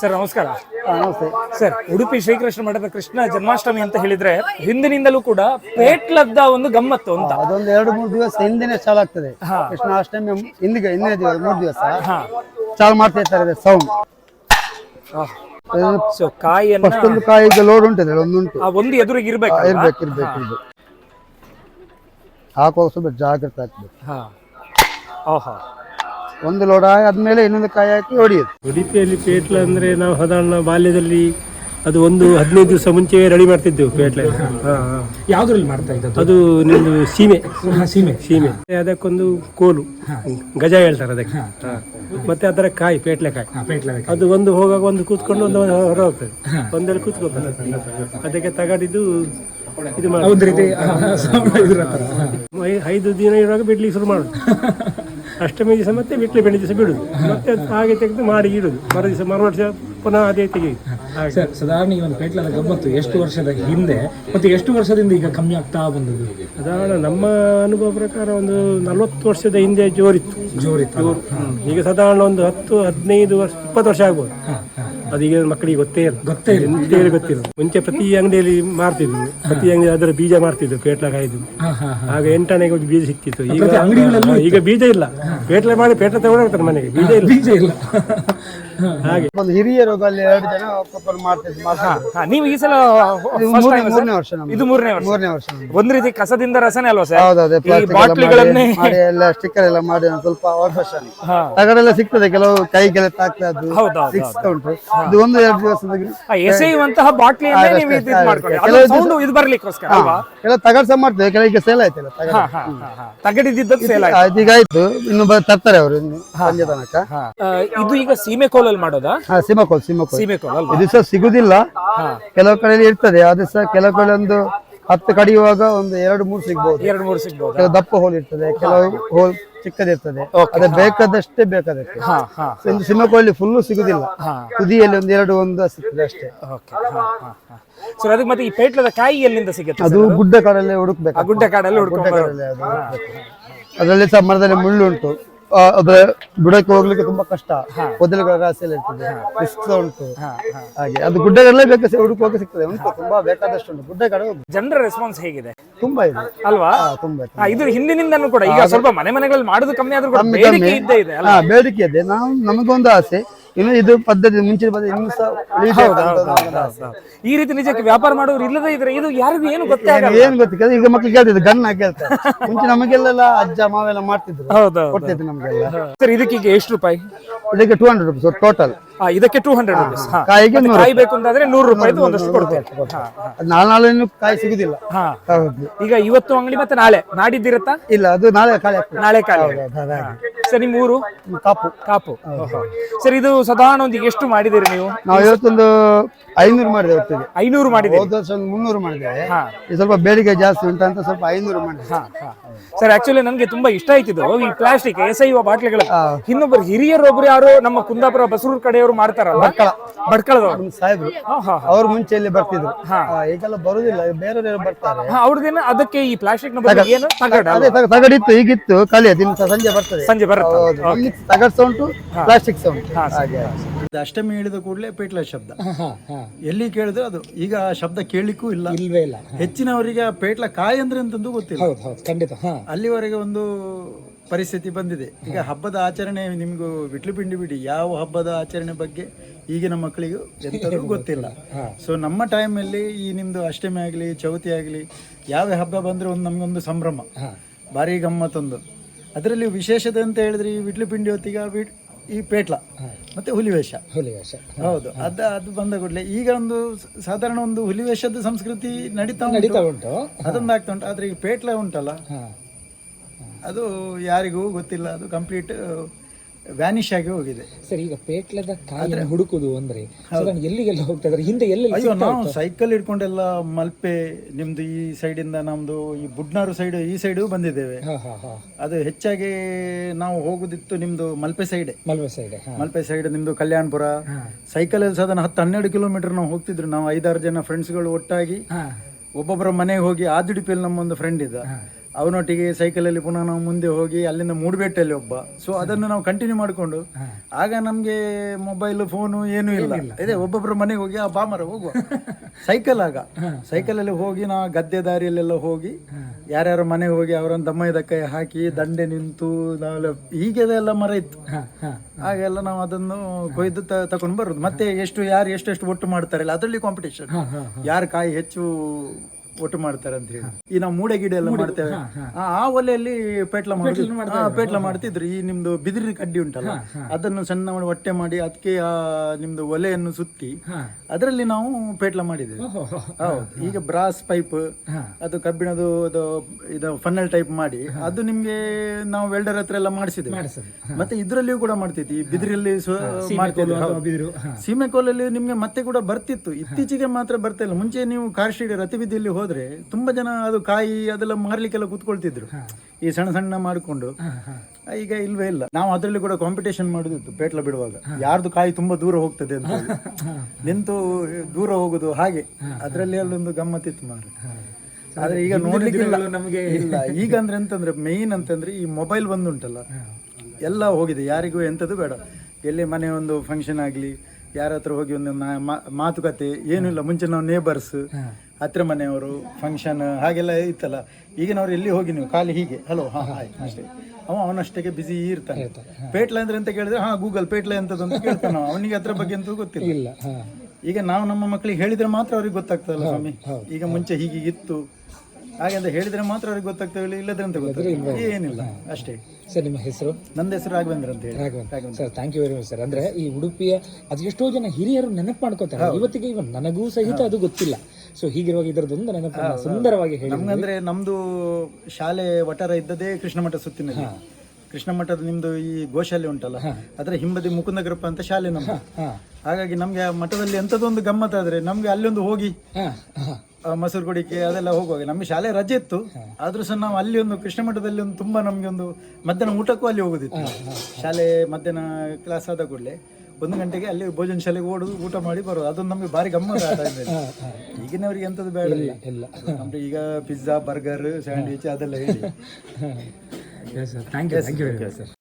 Sir ನಮಸ್ಕಾರ. ನಮಸ್ತೆ. Sir Udupi Shrikrishna ಮಠದ ಕೃಷ್ಣ ಜನ್ಮಾಷ್ಟಮಿ ಅಂತ ಹೇಳಿದ್ರೆ ಹಿಂದಿನಿಂದಲೂ ಕೂಡ ಪೇಟ್ಲದ್ದ ಒಂದು ಗಮ್ಮತ್ತು ಅಂತ. ಅದೊಂದು ಎರಡು ಮೂರು ದಿವಸ ಹಿಂದಿನೇ ಚಾಲು ಆಗ್ತದೆ. ಕೃಷ್ಣಾಷ್ಟಮಿ ಹಿಂದಿಗೆ ಹಿಂದಿನ ದಿವಸ ಮೂರು ದಿವಸ. ಚಾಲು ಮಾಡ್ತಾ ಇರ್ತಾರೆ ಸೌಂಡ್ ಸೊ ಒಂದು ಕಾಯಿಗೆ ಲೋಡ್ ಉಂಟು ಒಂದುಂಟು ಆ ಒಂದು ಎದುರಿಗೆ ಇರ್ಬೇಕು ಇರ್ಬೇಕು ಇರ್ಬೇಕು ಇರ್ಬೇಕು. ಹಾಕುವಾಗ ಸ್ವಲ್ಪ ಜಾಗ್ರತೆ ಆಗ್ಬೇಕು. ಹಾ. ಓಹೋ. ಒಂದು ಲೋಡ ಆದ್ಮೇಲೆ ಇನ್ನೊಂದು ಕಾಯಿ ಹಾಕಿ ಹೊಡಿಯೋದು. ಉಡುಪಿಯಲ್ಲಿ ಪೇಟ್ಲ ಅಂದ್ರೆ ನಾವು ಸಾಧಾರಣ ಬಾಲ್ಯದಲ್ಲಿ ಅದು ಒಂದು ಹದಿನೈದು ದಿವಸ ಮುಂಚೆ ರೆಡಿ ಮಾಡ್ತಿದ್ದೆವು ಪೇಟ್ಲ. ಯಾವ್ದ್ರಲ್ಲಿ ಮಾಡ್ತಾ ಇದ್ದದ್ದು? ಅದು ನಿಮ್ದು ಸೀಮೆ. ಸೀಮೆ. ಸೀಮೆ. ಅದಕ್ಕೊಂದು ಕೋಲು. ಗಜ ಹೇಳ್ತಾರೆ ಅದಕ್ಕೆ. ಮತ್ತೆ ಅದರ ಕಾಯಿ ಪೇಟ್ಲೆ ಕಾಯಿ. ಅದು ಒಂದು ಹೋಗಾಗ ಒಂದು ಕೂತ್ಕೊಂಡು ಒಂದು ಹೊರ ಹೋಗ್ತದೆ ಒಂದಲ್ಲಿ ಕೂತ್ಕೊಳ್ತದೆ ಅದಕ್ಕೆ ತಗಡಿದ್ದು ಇದು ಐದು ದಿನ ಇರುವಾಗ ಬಿಡ್ಲಿಕ್ಕೆ ಶುರು ಮಾಡುದು. ಅಷ್ಟಮಿ ದಿವಸ ಮತ್ತೆ ಬಿಟ್ಲಿ ಬೆಣ್ಣೆ ದಿವಸ ಬಿಡುದು. ಮತ್ತೆ ಅದು ಹಾಗೆ ತೆಗೆದು ಮಾಡಿ ಇಡುದು. ಮರು ದಿವಸ ಮರು ವರ್ಷ ಪುನಃ ಅದೇ ತೆಗೆಯುದು. ಹಾಗೆ. ಸರ್ ಸಾಧಾರಣ ಈ ಒಂದು ಪೇಟ್ಲದ ಗಮ್ಮತ್ತು ಎಷ್ಟು ವರ್ಷದ ಹಿಂದೆ ಮತ್ತೆ ಎಷ್ಟು ವರ್ಷದಿಂದ ಈಗ ಕಮ್ಮಿ ಆಗ್ತಾ ಬಂದದ್ದು? ಸಾಧಾರಣ ನಮ್ಮ ಅನುಭವ ಪ್ರಕಾರ ಒಂದು ನಲವತ್ತು ವರ್ಷದ ಹಿಂದೆ ಜೋರಿತ್ತು. ಜೋರಿತ್ತು. ಜೋರು ಹ್ಮ್. ಈಗ ಸಾಧಾರಣ ಒಂದು ಹತ್ತು ಹದಿನೈದು ವರ್ಷ ಇಪ್ಪತ್ತು ವರ್ಷ ಆಗ್ಬೋದು. ಅದೀಗ ಮಕ್ಕಳಿಗೆ ಗೊತ್ತೇ ಇಲ್ಲ. ಗೊತ್ತೇ ಇಲ್ಲ. ಗೊತ್ತಿಲ್ಲ ಮುಂಚೆ ಪ್ರತಿ ಅಂಗಡಿಯಲ್ಲಿ ಮಾರ್ತಿದ್ವು. ಪ್ರತಿ ಅಂಗಡಿ ಅದರ ಬೀಜ ಮಾರ್ತಿದ್ವು ಪೇಟ್ಲ ಕಾಯ್ದು. ಆಗ ಎಂಟನೆಗೆ ಒಂದು ಬೀಜ ಸಿಕ್ತಿತ್ತು ಈಗ ಈಗ ಬೀಜ ಇಲ್ಲ. ಪೇಟ್ಲೆ ಮಾಡಿ ಪೇಟ್ಲೆ ತಗೊಂಡೋಗ್ತಾರೆ ಮನೆಗೆ. ಬೀಜ ಇಲ್ಲ. ಬೀಜ ಇಲ್ಲ. ಹಾಗೆ. ಒಂದು ಹಿರಿಯರು ಅಲ್ಲಿ ಎರಡು ಜನ ಒಬ್ಬೊಬ್ಬರು ಮಾಡ್ತಿದ್ರು. ಹಾ, ನೀವು ಈ ಸಲ ಇದು first ಮೂರನೇ time ಮೂರನೇ? ವರ್ಷ ನಮ್ದು. ಇದು ಮೂರನೇ ವರ್ಷ. ಮೂರನೇ ವರ್ಷ ನಮ್ದು. ಒಂದ್ ರೀತಿ ಕಸದಿಂದ ರಸನೇ ಅಲ್ವಾ ಸರ್? ಹೌದೌದು ಈ plastic ಎಲ್ಲ ಬಾಟ್ಲಿಗಳನ್ನೇ ಮಾಡಿ- ಮಾಡಿ ಎಲ್ಲ ಸ್ಟಿಕ್ಕರ್ ಎಲ್ಲ ಮಾಡಿ ಒಂದು ಸ್ವಲ್ಪ ಅವಕಾಶ. ಹಾ. ತಗಡೆಲ್ಲ ಸಿಗ್ತದೆ ಕೆಲವು ಕೈಗೆಲ್ಲ ತಾಗ್ತದ್ದು ಹೌದು, ಹೌದು, ಸಿಗ್ತಾ ಉಂಟು. ಇದು ಒಂದು ಎರಡು ದಿವಸದ ಆ, ಎಸೆಯುವಂತಹ ಬಾಟ್ಲಿ ನೀವು ಇದು ಅಷ್ಟೇ. ಮಾಡ್ಕೊಂಡು ಕೆಲವು ಸೌಂಡ್ ಇದು ಬರ್ಲಿಕ್ಕೋಸ್ಕರ ಅಲ್ವಾ? ಕೆಲವು ತಗಡ್ ಸಹ ಮಾಡ್ತೇವೆ ಕೆಲವಿಗೆ ಸೇಲ್ ಆಯ್ತಲ್ಲ ತಗಡ್ ಹಾ, ಹಾ. ಸೇಲ್ ಆಯ್ತು. ಆಯ್ತು, ಈಗ ಆಯ್ತು. ಇನ್ನು ಬ- ತರ್ತಾರೆ ಅವರು ಇನ್ನು ಸಂಜೆ ತನಕ. ಆ, ಇದು ಈಗ ಸೀಮೆ ಕೋಲಲ್ಲಿ ಮಾಡೋದಾ? ಹಾ ಸಿಮಕೋಲ್ ಸಿಮಕೋಲ್ ಸೀಮೆ ಕೋಲ್ ಅಲ್ವಾ? ಇದು ಸಹ ಸಿಗುದಿಲ್ಲ. ಕೆಲವು ಕಡೆ ಇರ್ತದೆ ಅದು ಸಹ ಕೆಲವು ಕಡೆ ಒಂದು ಹತ್ತು ಕಡಿಯುವಾಗ ಒಂದು ಎರಡು ಮೂರು ಸಿಗ್ಬಹುದು ಎರಡು ಮೂರು ಸಿಗ್ಬೋದು? ಕೆಲವು ದಪ್ಪ ಹೋಲ್ ಇರ್ತದೆ ಕೆಲವು ಹೋಲ್ ಚಿಕ್ಕದಿರ್ತದೆ ಅದೇ ಬೇಕಾದಷ್ಟೇ ಬೇಕಾದಕ್ಕೆ ಹಾ ಹಾ ಒಂದು ಸಿಮಕೋಲಿ ಫುಲ್ಲು ಸಿಗುದಿಲ್ಲ. ಹಾ. ತುದಿಯಲ್ಲಿ ಒಂದು ಎರಡು ಒಂದು ಸಿಗ್ತದೆ ಅಷ್ಟೇ. ಓಕೆ ಸರ್ ಅದಕ್ಕೆ ಮತ್ತೆ ಈ ಪೇಟ್ಲದ ಕಾಯಿ ಎಲ್ಲಿಂದ ಸಿಗುತ್ತೆ ಅದು ಗುಡ್ಡ ಕಾಡಲ್ಲೇ ಹುಡುಕ್ಬೇಕು. ಗುಡ್ಡ ಕಾಡಲ್ಲಿ ಹುಡ್ಕೊಂಡು. ಅದರಲ್ಲಿ ಸಹ ಮರದಲ್ಲಿ ಮುಳ್ಳು ಉಂಟು ಅದ್ರ ಗುಡಕ್ಕೆ ಹೋಗ್ಲಿಕ್ಕೆ ತುಂಬಾ ಕಷ್ಟ. ಮೊದಲುಗಳ ರಾಶಿ ಎಲ್ಲ ಇರ್ತದೆ. ರಿಸ್ಕ್ ಉಂಟು. ಹಾಗೆ. ಅದು ಗುಡ್ಡಗಳಲ್ಲೇ ಬೇಕು ಹುಡುಕುವಾಗ ಸಿಗ್ತದೆ. ಉಂಟು. ತುಂಬಾ ಬೇಕಾದಷ್ಟು ಉಂಟು. ಗುಡ್ಡ ಕಡೆ ಜನರ ರೆಸ್ಪಾನ್ಸ್ ಹೇಗಿದೆ? ತುಂಬಾ ಇದೆ. ಅಲ್ವಾ? ತುಂಬಾ ಇದೆ. ಇದು ಹಿಂದಿನಿಂದನೂ ಕೂಡ. ಈಗ ಸ್ವಲ್ಪ ಮನೆ ಮನೆಗಳಲ್ಲಿ ಮಾಡುದು ಕಮ್ಮಿ ಆದ್ರೂ ಕೂಡ ಬೇಡಿಕೆ. ಇದ್ದೇ ಇದೆ ಅಲ್ಲ ಬೇಡಿಕೆ ಇದೆ. ನಾವು ನಮಗೊಂದು ಆಸೆ. ಇನ್ನು ಇದು ಪದ್ಧತಿ ಮುಂಚಿನ ಪದ್ಧತಿ ಇನ್ನು ಸಹ ಉಳಿಬೇಕು. ಈ ರೀತಿ ನಿಜಕ್ಕೆ ವ್ಯಾಪಾರ ಮಾಡೋರು ಇಲ್ಲದೇ ಇದ್ರೆ ಇದು ಯಾರಿಗೂ ಏನು ಗೊತ್ತೇ ಆಗಲ್ಲ. ಏನ್ ಗೊತ್ತಿಲ್ಲ. ಈಗ ಮಕ್ಳು ಕೇಳ್ತಿದ್ರು ಗನ್ ಕೇಳ್ತಾರೆ. ಮುಂಚೆ ನಮಗೆಲ್ಲ ಅಜ್ಜ ಮಾವೆಲ್ಲ ಮಾಡ್ತಿದ್ರು. ಹೌದು ಕೊಡ್ತಿದ್ರು ನಮ್ಗೆಲ್ಲ. ಸರ್ ಇದಕ್ಕೆ ಈಗ ಎಷ್ಟು ರೂಪಾಯಿ? ಇದಕ್ಕೆ ಟೂ ಹಂಡ್ರೆಡ್ ರುಪೀಸ್ ಟೋಟಲ್ ಆ, ಇದಕ್ಕೆ ಟೂ ಹಂಡ್ರೆಡ್ ರುಪೀಸ್ ಕಾಯಿಗೆ ನೂರು ಕಾಯಿ ಬೇಕು ಅಂತಂದ್ರೆ ನೂರು ರೂಪಾಯಿದು ಒಂದಷ್ಟು ಕೊಡ್ತೇವೆ ಹಾ, ಹಾ. ನಾಳೆ ನಾಳೆ ಇನ್ನು ಕಾಯಿ ಸಿಗುದಿಲ್ಲ. ಹಾ. ಹೌದು. ಈಗ ಇವತ್ತು ಅಂಗಡಿ ಮತ್ತೆ ನಾಳೆ? ನಾಡಿದ್ದಿರತ್ತಾ? ಇಲ್ಲ ಅದು ನಾಳೆ ಕಾಳೆ ನಾಳೆ ಕಾಲ ಹಾಗಾಗಿ. ಸರ್ ನಿಮ್ಮ ಊರು ಕಾಪು. ಕಾಪು. ಸರ್ ಇದು ಸಾಧಾರಣ ಒಂದು ಎಷ್ಟು ಮಾಡಿದಿರಿ ನೀವು? ನಾವು ಇವತ್ತೊಂದು ಐನೂರು ಮಾಡಿದೆ ಹೊತ್ತಿಗೆ ಐನೂರು ಮಾಡಿದೆ ಹೋದ ವರ್ಷ ಒಂದು ಮುನ್ನೂರು ಮಾಡಿದ್ದೇವೆ ಈ ಸ್ವಲ್ಪ ಬೇಡಿಕೆ ಜಾಸ್ತಿ ಉಂಟು ಅಂತ ಸ್ವಲ್ಪ ಐನೂರು ಮಾಡಿದೆ. ಸರ್ ಆಕ್ಚುಲಿ ನನಗೆ ತುಂಬಾ ಇಷ್ಟ ಆಯ್ತಿದ್ದು ಈ ಪ್ಲಾಸ್ಟಿಕ್ ಎಸೆಯುವ ಬಾಟ್ಲಿಗಳು. ಇನ್ನೊಬ್ಬರು ಹಿರಿಯರೊಬ್ರು ಯಾರು ನಮ್ಮ ಕುಂದಾಪುರ ಬಸರೂರು ಕಡೆಯವರು ಮಾಡ್ತಾರಲ್ಲ? ಬಡ್ಕಳದವರು ಸಾಹೇಬ್ರು. ಅವ್ರು ಮುಂಚೆ ಇಲ್ಲಿ ಬರ್ತಿದ್ರು ಈಗೆಲ್ಲ ಬರುದಿಲ್ಲ. ಬೇರೆ ಬರ್ತಾರೆ. ಅವ್ರದ್ದೇನ ಅದಕ್ಕೆ ಈ ಪ್ಲಾಸ್ಟಿಕ್ನ ಬಗ್ಗೆ ಏನು? ತಗಡ ಅದೇ ತಗಡಿತ್ತು ಈಗಿತ್ತು ಕಲಿಯ ದಿನ ಸಂಜೆ ಬರ್ತದೆ. ಸಂಜೆ ಬರುತ್ತೆ ಹೌದು. ತಗಡ್ ಪ್ಲಾಸ್ಟಿಕ್ ಸೌಂಡ್ ಹಾಗೆ. ಅಷ್ಟಮಿ ಹೇಳಿದ ಕೂಡಲೇ ಪೇಟ್ಲ ಶಬ್ದ. ಎಲ್ಲಿ ಕೇಳಿದ್ರೆ ಅದು ಈಗ ಆ ಶಬ್ದ ಕೇಳಲಿಕ್ಕೂ ಇಲ್ಲ. ಇಲ್ವೇ ಇಲ್ಲ. ಹೆಚ್ಚಿನವರಿಗೆ ಆ ಪೇಟ್ಲ ಕಾಯಿ ಅಂದ್ರೆ ಅಂತಂದು ಗೊತ್ತಿಲ್ಲ. ಹೌದು ಹೌದು ಖಂಡಿತ ಹಾ. ಅಲ್ಲಿವರೆಗೆ ಒಂದು ಪರಿಸ್ಥಿತಿ ಬಂದಿದೆ. ಈಗ ಹಬ್ಬದ ಆಚರಣೆ ನಿಮಗೂ ಬಿಟ್ಲು ಪಿಂಡಿ ಬಿಡಿ. ಯಾವ ಹಬ್ಬದ ಆಚರಣೆ ಬಗ್ಗೆ ಈಗಿನ ಮಕ್ಕಳಿಗೂ ಎಂಥದ್ದು ಗೊತ್ತಿಲ್ಲ. ಸೊ ನಮ್ಮ ಟೈಮಲ್ಲಿ ಈ ನಿಮ್ದು ಅಷ್ಟಮಿ ಆಗಲಿ ಚೌತಿ ಆಗಲಿ ಯಾವ ಹಬ್ಬ ಬಂದ್ರೆ ಒಂದು ನಮಗೊಂದು ಸಂಭ್ರಮ. ಭಾರಿ ಗಮ್ಮತ್ತೊಂದು. ಅದರಲ್ಲಿ ವಿಶೇಷತೆ ಅಂತ ಹೇಳಿದ್ರೆ ಈ ವಿಟ್ಲು ಪಿಂಡಿ ಹೊತ್ತಿಗೆ ಆ ಈ ಪೇಟ್ಲ ಮತ್ತೆ ಹುಲಿವೇಷ ಹುಲಿವೇಷ. ಹೌದು ಅದ ಅದು ಬಂದ ಕೂಡಲೇ ಈಗ ಒಂದು ಸಾಧಾರಣ ಒಂದು ಹುಲಿವೇಷದ ಸಂಸ್ಕೃತಿ ನಡೀತಾ ನಡೀತಾ ಉಂಟು. ಉಂಟು ಅದೊಂದು ಆಗ್ತಾ ಉಂಟು. ಆದ್ರೆ ಈಗ ಪೇಟ್ಲ ಉಂಟಲ್ಲ? ಅದು ಯಾರಿಗೂ ಗೊತ್ತಿಲ್ಲ. ಅದು ಕಂಪ್ಲೀಟ್ ವ್ಯಾನಿಶ್ ಆಗಿ ಹೋಗಿದೆ. ಸರ್ ಈಗ ಪೇಟ್ಲದ ಕಾಯಿನ ಹುಡುಕುದು ಅಂದ್ರೆ ಸಾಧಾರಣ ಎಲ್ಲಿಗೆಲ್ಲ ಹೋಗ್ತಾ ಇದ್ದಾರೆ ಹಿಂದೆ ಎಲ್ಲ ಅಯ್ಯೋ ನಾವು ಸೈಕಲ್ ಹಿಡ್ಕೊಂಡೆಲ್ಲ ಮಲ್ಪೆ ನಿಮ್ದು ಈ ಸೈಡಿಂದ ನಮ್ದು ಈ ಬುಡ್ನಾರು ಸೈಡ್ ಈ ಸೈಡು ಬಂದಿದ್ದೇವೆ. ಅದು ಹೆಚ್ಚಾಗಿ ನಾವು ಹೋಗುದಿತ್ತು ನಿಮ್ದು Malpe side Malpe side Malpe side ನಿಮ್ದು ಕಲ್ಯಾಣಪುರ. ಸೈಕಲ್ ಅಲ್ಲಿ ಸಾಧನ ಹತ್ತು ಹನ್ನೆರಡು ಕಿಲೋಮೀಟರ್ ನಾವು ಹೋಗ್ತಿದ್ರು. ನಾವು ಐದಾರು ಜನ ಫ್ರೆಂಡ್ಸ್ಗಳು ಒಟ್ಟಾಗಿ. ಒಬ್ಬೊಬ್ಬರ ಮನೆಗೆ ಹೋಗಿ ಆದಿಡಿಪಿಯಲ್ಲಿ ನಮ್ಮೊಂದು ಫ್ರೆಂಡ್ ಇದ್ದ. ಅವನೊಟ್ಟಿಗೆ ಸೈಕಲಲ್ಲಿ ಪುನಃ ನಾವು ಮುಂದೆ ಹೋಗಿ ಅಲ್ಲಿಂದ ಮೂಡಬೆಟ್ಟಲ್ಲಿ ಒಬ್ಬ. ಸೊ ಅದನ್ನು ನಾವು ಕಂಟಿನ್ಯೂ ಮಾಡಿಕೊಂಡು ಆಗ ನಮಗೆ ಮೊಬೈಲ್ ಫೋನು ಏನೂ ಇಲ್ಲ. ಇದೆ ಒಬ್ಬೊಬ್ಬರ ಮನೆಗೆ ಹೋಗಿ ಆ ಬಾಮರ ಹೋಗುವ. ಸೈಕಲ್ ಆಗ. ಸೈಕಲಲ್ಲಿ ಹೋಗಿ ನಾವು ಗದ್ದೆ ದಾರಿಯಲ್ಲೆಲ್ಲ ಹೋಗಿ ಯಾರ್ಯಾರ ಮನೆಗೆ ಹೋಗಿ ಅವರನ್ನು ದಮ್ಮ ಕೈ ಹಾಕಿ ದಂಡೆ ನಿಂತು ನಾವೆಲ್ಲ ಹೀಗೆಲ್ಲ ಮರ ಇತ್ತು. ಹಾಗೆಲ್ಲ ನಾವು ಅದನ್ನು ಕೊಯ್ದು ತಕೊಂಡು ಬರುದು. ಮತ್ತೆ ಎಷ್ಟು ಯಾರು ಎಷ್ಟೆಷ್ಟು ಒಟ್ಟು ಮಾಡ್ತಾರಲ್ಲ. ಅದರಲ್ಲಿ ಕಾಂಪಿಟೇಷನ್ ಯಾರು ಕಾಯಿ ಹೆಚ್ಚು ಒಟ್ಟು ಮಾಡ್ತಾರೆ ಅಂತ ಹೇಳಿ. ಈ ನಾವು ಮೂಡೆ ಗಿಡ ಎಲ್ಲ ಮಾಡ್ತೇವೆ. ಆ ಆ ಒಲೆಯಲ್ಲಿ ಪೇಟ್ಲ ಮಾಡುದು. ಪೇಟ್ಲ ಮಾಡ್ತಿದ್ರು. ಈ ನಿಮ್ದು ಬಿದಿರಿ ಕಡ್ಡಿ ಉಂಟಲ್ಲ ಅದನ್ನು ಸಣ್ಣ ಮಾಡಿ ಹೊಟ್ಟೆ ಮಾಡಿ ಅದಕ್ಕೆ ಆ ನಿಮ್ದು ಒಲೆಯನ್ನು ಸುತ್ತಿ ಅದರಲ್ಲಿ ನಾವು ಪೇಟ್ಲ ಮಾಡಿದ್ದೇವೆ. ಹೌದು. ಈಗ ಬ್ರಾಸ್ ಪೈಪ್ ಅದು ಕಬ್ಬಿಣದು ಅದು ಇದು ಫನ್ನಲ್ ಟೈಪ್ ಮಾಡಿ ಅದು ನಿಮ್ಗೆ ನಾವು ವೆಲ್ಡರ್ ಹತ್ರ ಎಲ್ಲ ಮಾಡಿಸಿದ್ದೇವೆ. ಮತ್ತೆ ಇದ್ರಲ್ಲಿಯೂ ಕೂಡ ಮಾಡ್ತಿದ್ವಿ. ಈ ಬಿದಿರಲ್ಲಿ ಹೌದು. ಸೀಮೆ ಕೋಲಲ್ಲಿ ನಿಮ್ಗೆ ಮತ್ತೆ ಕೂಡ ಬರ್ತಿತ್ತು. ಇತ್ತೀಚೆಗೆ ಮಾತ್ರ ಬರ್ತಾ ಇಲ್ಲ. ಮುಂಚೆ ನೀವು ಕಾರ್ಶಿಡಿ ರತಿಬೀದಿಯಲ್ಲಿ ಹೋದ್ರೆ ತುಂಬಾ ಜನ ಅದು ಕಾಯಿ ಅದೆಲ್ಲ ಮಾರ್ಲಿಕ್ಕೆಲ್ಲ ಕೂತ್ಕೊಳ್ತಿದ್ರು. ಈ ಸಣ್ಣ ಸಣ್ಣ ಮಾಡಿಕೊಂಡು ಈಗ ಇಲ್ವೇ ಇಲ್ಲ. ನಾವು ಅದರಲ್ಲಿ ಕೂಡ ಕಾಂಪಿಟೇಷನ್ ಮಾಡುದಿತ್ತು ಪೇಟ್ಲ ಬಿಡುವಾಗ. ಯಾರ್ದು ಕಾಯಿ ತುಂಬಾ ದೂರ ಹೋಗ್ತದೆ ಅಂತ ನಿಂತು ದೂರ ಹೋಗುದು ಹಾಗೆ. ಅದರಲ್ಲಿ ಅಲ್ಲೊಂದು ಗಮ್ಮತ್ತಿತ್ತು ಮಾತ್ರ ಆದ್ರೆ ಈಗ ನೋಡ್ಲಿಕ್ಕೆ ನಮ್ಗೆ ಇಲ್ಲ. ಈಗ ಅಂದ್ರೆ ಎಂತಂದ್ರೆ ಮೇನ್ ಅಂತಂದ್ರೆ ಈ ಮೊಬೈಲ್ ಬಂದುಂಟಲ್ಲ. ಎಲ್ಲ ಹೋಗಿದೆ. ಯಾರಿಗೂ ಎಂಥದ್ದು ಬೇಡ. ಎಲ್ಲಿ ಮನೆ ಒಂದು ಫಂಕ್ಷನ್ ಆಗಲಿ ಯಾರ ಹತ್ರ ಹೋಗಿ ಒಂದು ಮಾ- ಮಾತುಕತೆ ಏನೂ ಇಲ್ಲ. ಮುಂಚೆ ನಾವು ನೇಬರ್ಸ್ ಹತ್ರ ಮನೆಯವರು ಫಂಕ್ಷನ್ ಹಾಗೆಲ್ಲ ಇತ್ತಲ್ಲ. ಈಗಿನವ್ರು ಎಲ್ಲಿ ಹೋಗಿ ನೀವು? ಖಾಲಿ ಹೀಗೆ. ಹಲೋ ಹಾ ಹಾಯ್ ಅಷ್ಟೇ. ಅವ ಅವನಷ್ಟಕ್ಕೆ ಬಿಸಿ ಇರ್ತಾನೆ. ಪೇಟ್ಲ ಅಂದ್ರೆ ಅಂತ ಕೇಳಿದ್ರೆ ಹಾ ಗೂಗಲ್ ಪೇಟ್ಲ ಎಂತದ್ದು ಅಂತ ಕೇಳ್ತಾನೆ ಅವ. ಅವನಿಗೆ ಅದ್ರ ಬಗ್ಗೆ ಅಂತೂ ಗೊತ್ತಿಲ್ಲ. ಇಲ್ಲ ಈಗ ನಾವು ನಮ್ಮ ಮಕ್ಕಳಿಗೆ ಹೇಳಿದ್ರೆ ಮಾತ್ರ ಅವ್ರಿಗೆ ಗೊತ್ತಾಗ್ತದಲ್ಲ ಸ್ವಾಮಿ. ಈಗ ಮುಂಚೆ ಹೀಗೆ ಇತ್ತು ಹಾಗೆ ಅಂತ ಹೇಳಿದ್ರೆ ಮಾತ್ರ ಅವ್ರಿಗೆ ಗೊತ್ತಾಗ್ತದೆ ಇಲ್ಲದ್ರೆ ಅಂತ ಗೊತ್ತಾಗ್ತದೆ. ಏನಿಲ್ಲ ಅಷ್ಟೇ. ಸರ್ ನಿಮ್ಮ ಹೆಸರು? ನಂದ ಹೆಸರು ರಾಘವೇಂದ್ರ ಅಂತ ಹೇಳಿ. Raghavendra. Sir thank you very much sir ಅಂದ್ರೆ ಈ ಉಡುಪಿಯ ಅದೆಷ್ಟೋ ಎಷ್ಟೋ ಜನ ಹಿರಿಯರು ನೆನಪು ಮಾಡ್ಕೋತಾರೆ ಇವತ್ತಿಗೆ ಇವನ್ ನನಗೂ ಸಹಿತ ಅದು ಗೊತ್ತಿಲ್ಲ. ಸೊ ಹೀಗಿರುವಾಗ ಇದರದೊಂದು ನೆನಪು ಸುಂದರವಾಗಿ ಹೇಳಿ ನಮ್ಗಂದ್ರೆ ನಮ್ದು ಶಾಲೆ ವಟಾರ ಇದ್ದದೇ ಕೃಷ್ಣ ಮಠ ಸುತ್ತಿನಲ್ಲಿ. ಕೃಷ್ಣ ಮಠದ ನಿಮ್ದು ಈ ಗೋಶಾಲೆ ಉಂಟಲ್ಲ ಅದ್ರ ಹಿಂಬದಿ ಮುಕುಂದಗ್ರಪ್ಪ ಅಂತ ಶಾಲೆ ನಮ್ಮ ಹಾಗಾಗಿ ನಮ್ಗೆ ಆ ಮಠದಲ್ಲಿ ಎಂಥದೊಂದು ಗಮ್ಮತ್ತಾದ್ರೆ ನಮ್ಗೆ ಅಲ್ಲೊಂದು ಹೋಗಿ. ಹಾ ಗುಡಿಕೆ ಆ, ಮಸೂರು ಕೊಡಿಕೆ ಅದೆಲ್ಲ ಹೋಗುವಾಗ. ನಮ್ಮ ಶಾಲೆ ರಜೆ ಇತ್ತು. ಆದ್ರೂ ಸಹ ನಾವು ಅಲ್ಲಿ ಒಂದು ಕೃಷ್ಣ ಮಠದಲ್ಲಿ ಒಂದು ತುಂಬಾ ನಮ್ಗೆ ಒಂದು ಮಧ್ಯಾಹ್ನ ಊಟಕ್ಕೂ ಅಲ್ಲಿ ಹೋಗುದಿತ್ತು. ಶಾಲೆ ಮಧ್ಯಾಹ್ನ ಕ್ಲಾಸ್ ಆದ ಕೂಡಲೇ ಒಂದು ಗಂಟೆಗೆ ಅಲ್ಲಿ ಭೋಜನ ಶಾಲೆಗೆ ಓಡುದು ಊಟ ಮಾಡಿ ಬರೋದು. ಅದೊಂದು ನಮಗೆ ಭಾರಿ ಗಮ್ಮತ್ ಆ ಟೈಮಲ್ಲಿ ಈಗಿನವರಿಗೆ ಎಂಥದ್ದು ಬೇಡ ಇಲ್ಲ ಈಗ ಪಿಜ್ಜಾ ಬರ್ಗರ್ ಸ್ಯಾಂಡ್ವಿಚ್ ಅದೆಲ್ಲ ಹೇಳಿ. Sir thank you thank you sir